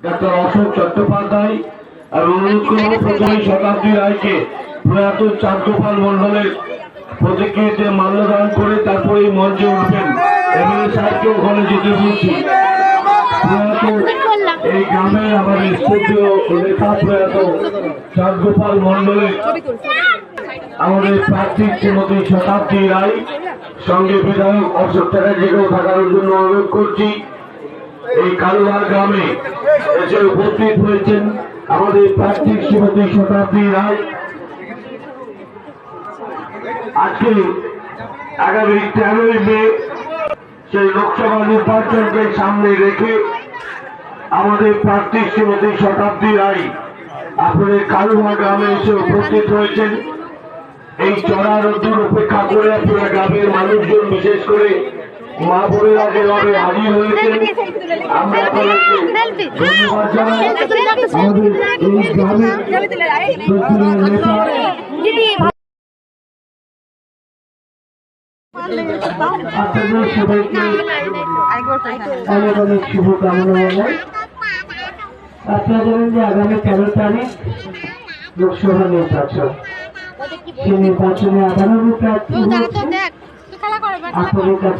Doctor Ashok Chattopadhyay আর অনুরোধ করব প্রথমে শতাব্দী রায়কে প্রয়াত চাঁদগোপাল মন্ডলের প্রতিকৃতিতে মাল্যদান করে তারপরে এই মঞ্চে উঠবেন এমএলএ সাহেবকে ওখানে যেতে বলছি। এই গ্রামে আমাদের শ্রদ্ধেয় নেতা প্রয়াত চাঁদগোপাল মন্ডলের আমাদের প্রার্থী শ্রীমতী শতাব্দী রায় সঙ্গে বিধায়ক অশোক চ্যাটার্জিকেও থাকার জন্য অনুরোধ করছি। এই কালুয়ার গ্রামে এসে উপস্থিত হয়েছেন আমাদের প্রার্থী শ্রীমতী শতাব্দী রায়। আজকে আগামী তেরোই মে সেই লোকসভা নির্বাচনকে সামনে রেখে আমাদের প্রার্থী শ্রীমতী শতাব্দী রায় আপনাদের কালুয়া গ্রামে এসে উপস্থিত হয়েছেন। এই চড়া রোদ্দুর উপেক্ষা করে আপনারা গ্রামের মানুষজন বিশেষ করে মা বোনেরা যেভাবে হাজির হয়েছেন আপনাদের সবাইকে অনেক শুভকামনা জানাই আপনারা জানেন যে আগামী তেরো তারিখ লোকসভা নির্বাচন সেই নির্বাচনে করে আপনাদের কাছে